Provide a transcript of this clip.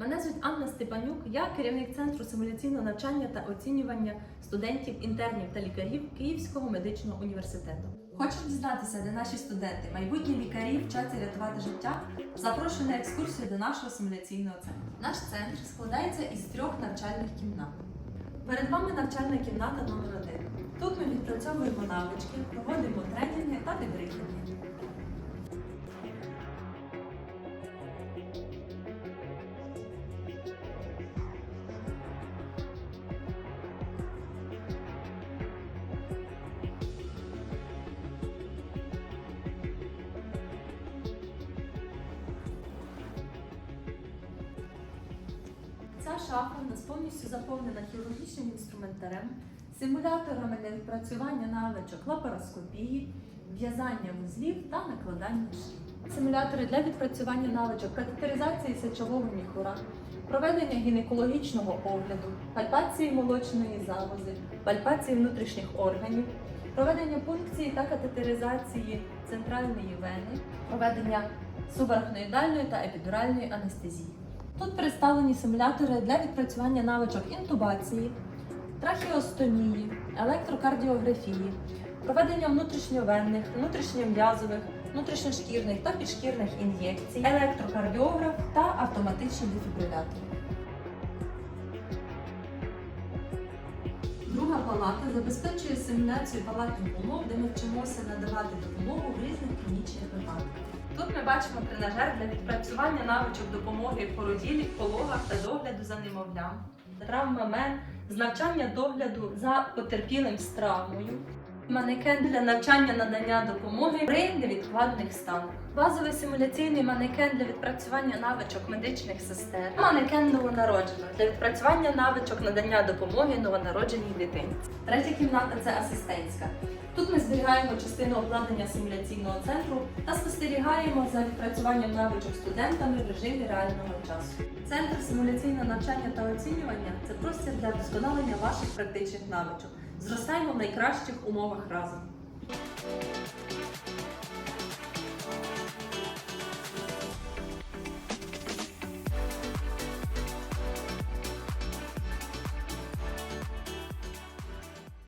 Мене звуть Анна Степанюк, я керівник центру симуляційного навчання та оцінювання студентів, інтернів та лікарів Київського медичного університету. Хочеш дізнатися, де наші студенти, майбутні лікарі вчаться рятувати життя? Запрошую на екскурсію до нашого симуляційного центру. Наш центр складається із трьох навчальних кімнат. Перед вами навчальна кімната номер 1 Тут ми відпрацьовуємо навички, проводимо тренінги та підрихлення. Шафа у нас повністю заповнена хірургічним інструментарем, симуляторами для відпрацювання навичок лапароскопії, в'язання вузлів та накладання швів. Симулятори для відпрацювання навичок катетеризації сечового міхура, проведення гінекологічного огляду, пальпації молочної залози, пальпації внутрішніх органів, проведення пункції та катетеризації центральної вени, проведення субарахноїдальної та епідуральної анестезії. Тут представлені симулятори для відпрацювання навичок інтубації, трахеостомії, електрокардіографії, проведення внутрішньовенних, внутрішньом'язових, внутрішньошкірних та підшкірних ін'єкцій, електрокардіограф та автоматичні дефібрилятори. Друга палата забезпечує симуляцію палатних умов, де ми вчимося надавати допомогу в різних клінічних випадках. Ми бачимо тренажер для відпрацювання навичок допомоги породілі, пологах та догляду за немовлям, травмамен з навчання догляду за потерпілим з травмою, манекен для навчання надання допомоги при невідкладних станах, базовий симуляційний манекен для відпрацювання навичок медичних сестер, манекен новонародженого для відпрацювання навичок надання допомоги новонародженій дитині. Третя кімната це асистентська. Тут ми зберігаємо частину обладнання симуляційного центру та спостерігаємо за відпрацюванням навичок студентами в режимі реального часу. Центр симуляційного навчання та оцінювання це простір для вдосконалення ваших практичних навичок. Зростаємо в найкращих умовах разом.